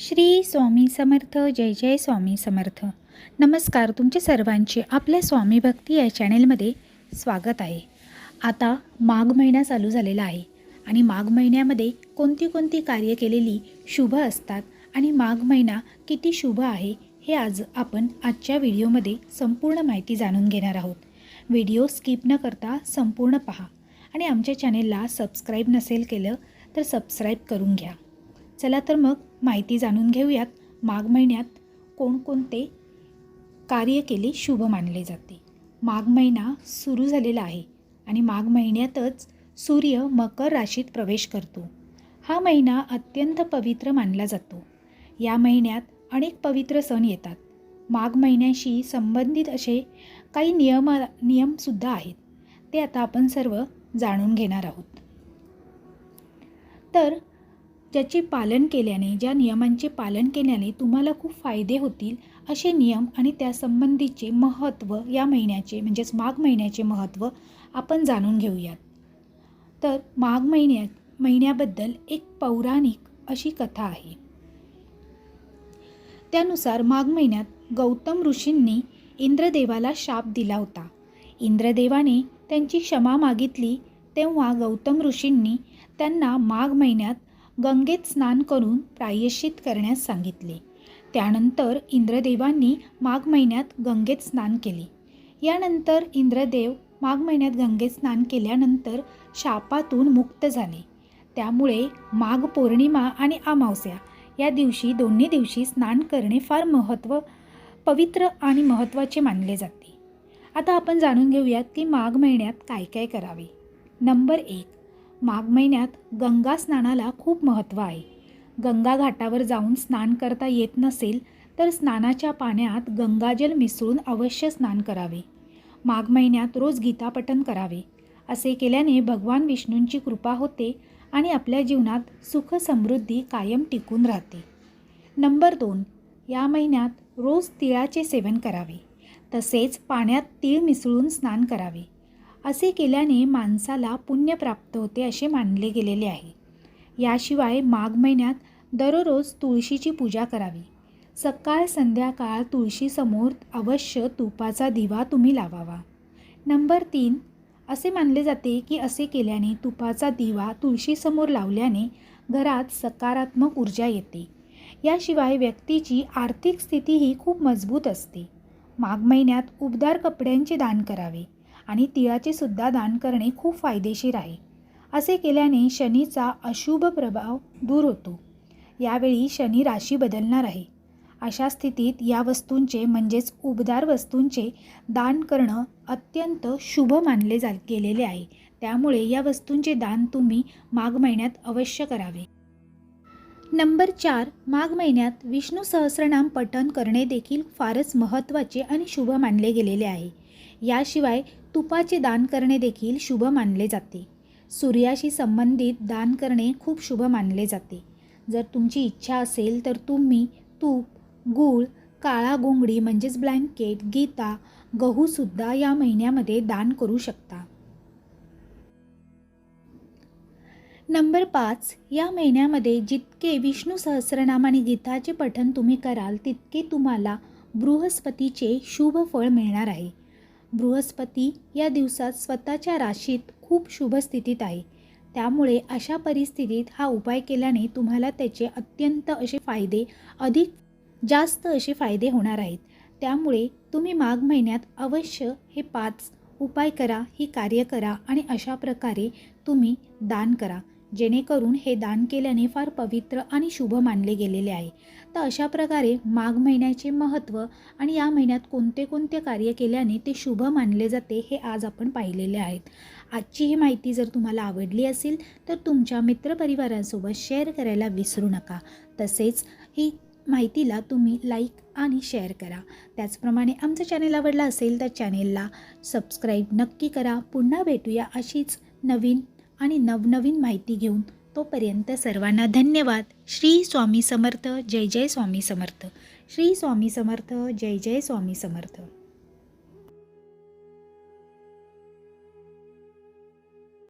श्री स्वामी समर्थ जय जय स्वामी समर्थ. नमस्कार तुमचे सर्वांचे आपल्या स्वामी भक्ती या चॅनेलमध्ये स्वागत आहे. आता माघ महिना चालू झालेला आहे आणि माघ महिन्यामध्ये कोणती कोणती कार्य केलेली शुभ असतात आणि माघ महिना किती शुभ आहे हे आज आपण आजच्या व्हिडिओमध्ये संपूर्ण माहिती जाणून घेणार आहोत. व्हिडिओ स्किप न करता संपूर्ण पहा आणि आमच्या चॅनेलला सबस्क्राईब नसेल केलं तर सबस्क्राईब करून घ्या. चला तर मग माहिती जाणून घेऊयात. माघ महिन्यात कोणकोणते कार्य केले शुभ मानले जाते? माघ महिना सुरू झालेला आहे आणि माघ महिन्यातच सूर्य मकर राशीत प्रवेश करतो. हा महिना अत्यंत पवित्र मानला जातो. या महिन्यात अनेक पवित्र सण येतात. माघ महिन्याशी संबंधित असे काही नियम नियमसुद्धा आहेत. ते आता आपण सर्व जाणून घेणार आहोत. तर ज्याचे पालन केल्याने ज्या नियमांचे पालन केल्याने तुम्हाला खूप फायदे होतील असे नियम आणि त्यासंबंधीचे महत्त्व या महिन्याचे म्हणजेच माघ महिन्याचे महत्त्व आपण जाणून घेऊयात. तर माघ महिन्यात महिन्याबद्दल एक पौराणिक अशी कथा आहे. त्यानुसार माघ महिन्यात गौतम ऋषींनी इंद्रदेवाला शाप दिला होता. इंद्रदेवाने त्यांची क्षमा मागितली तेव्हा गौतम ऋषींनी त्यांना माघ महिन्यात गंगेत स्नान करून प्रायश्चित करण्यास सांगितले. त्यानंतर इंद्रदेवांनी माघ महिन्यात गंगेत स्नान केले. यानंतर इंद्रदेव माघ महिन्यात गंगेत स्नान केल्यानंतर शापातून मुक्त झाले. त्यामुळे माघ पौर्णिमा आणि अमावस्या या दिवशी दोन्ही दिवशी स्नान करणे फार महत्त्व पवित्र आणि महत्त्वाचे मानले जाते. आता आपण जाणून घेऊयात की माघ महिन्यात काय काय करावे. नंबर एक माघ महिन्यात गंगा स्नानाला खूप महत्त्व आहे. गंगा घाटावर जाऊन स्नान करता येत नसेल तर स्नानाच्या पाण्यात गंगाजल मिसळून अवश्य स्नान करावे. माघ महिन्यात रोज गीतापठन करावे. असे केल्याने भगवान विष्णूंची कृपा होते आणि आपल्या जीवनात सुख समृद्धी कायम टिकून राहते. नंबर दोन या महिन्यात रोज तिळाचे सेवन करावे. तसेच पाण्यात तीळ मिसळून स्नान करावे. असे केल्याने माणसाला पुण्य प्राप्त होते असे मानले गेलेले आहे. याशिवाय माघ महिन्यात दररोज तुळशीची पूजा करावी. सकाळ संध्याकाळ तुळशीसमोर अवश्य तुपाचा दिवा तुम्ही लावावा. नंबर तीन. असे मानले जाते की असे केल्याने तुपाचा दिवा तुळशीसमोर लावल्याने घरात सकारात्मक ऊर्जा येते. याशिवाय व्यक्तीची आर्थिक स्थितीही खूप मजबूत असते. माघ महिन्यात उबदार कपड्यांचे दान करावे. आणि तिळाचे सुद्धा दान करणे खूप फायदेशीर आहे. असे केल्याने शनीचा अशुभ प्रभाव दूर होतो. यावेळी शनी राशी बदलणार आहे. अशा स्थितीत या वस्तूंचे म्हणजेच उबदार वस्तूंचे दान करणं अत्यंत शुभ मानले जा गेलेले आहे. त्यामुळे या वस्तूंचे दान तुम्ही माघ महिन्यात अवश्य करावे. नंबर चार माघ महिन्यात विष्णू सहस्रनाम पठण करणे देखील फारच महत्त्वाचे आणि शुभ मानले गेलेले आहे. याशिवाय तुपाचे दान करणे देखील शुभ मानले जाते. सूर्याशी संबंधित दान करणे खूप शुभ मानले जाते. जर तुमची इच्छा असेल तर तुम्ही तूप गूळ काळा गोंगडी म्हणजेच ब्लँकेट गीता गहूसुद्धा या महिन्यामध्ये दान करू शकता. नंबर पाच. या महिन्यामध्ये जितके विष्णू सहस्रनाम आणि गीताचे पठण तुम्ही कराल तितके तुम्हाला बृहस्पतीचे शुभ फळ मिळणार आहे. बृहस्पती या दिवसात स्वतःच्या राशीत खूप शुभ स्थितीत आहे. त्यामुळे अशा परिस्थितीत हा उपाय केल्याने तुम्हाला त्याचे अत्यंत असे फायदे अधिक जास्त असे फायदे होणार आहेत. त्यामुळे तुम्ही माघ महिन्यात अवश्य हे पाच उपाय करा ही कार्य करा आणि अशा प्रकारे तुम्ही दान करा. जेणेकरून हे दान केल्याने फार पवित्र आणि शुभ मानले गेलेले आहे. तर अशा प्रकारे माघ महिन्याचे महत्त्व आणि या महिन्यात कोणते कोणते कार्य केल्याने ते शुभ मानले जाते हे आज आपण पाहिलेले आहेत. आजची ही माहिती जर तुम्हाला आवडली असेल तर तुमच्या मित्रपरिवारांसोबत शेअर करायला विसरू नका. तसेच ही माहितीला तुम्ही लाईक आणि शेअर करा. त्याचप्रमाणे आमचं चॅनेल आवडला असेल तर चॅनेलला सबस्क्राईब नक्की करा. पुन्हा भेटूया अशीच नवीन आणि नवनवीन माहिती घेऊन तोपर्यंत सर्वांना धन्यवाद. श्री स्वामी समर्थ. जय जय स्वामी समर्थ. श्री स्वामी समर्थ. जय जय स्वामी समर्थ.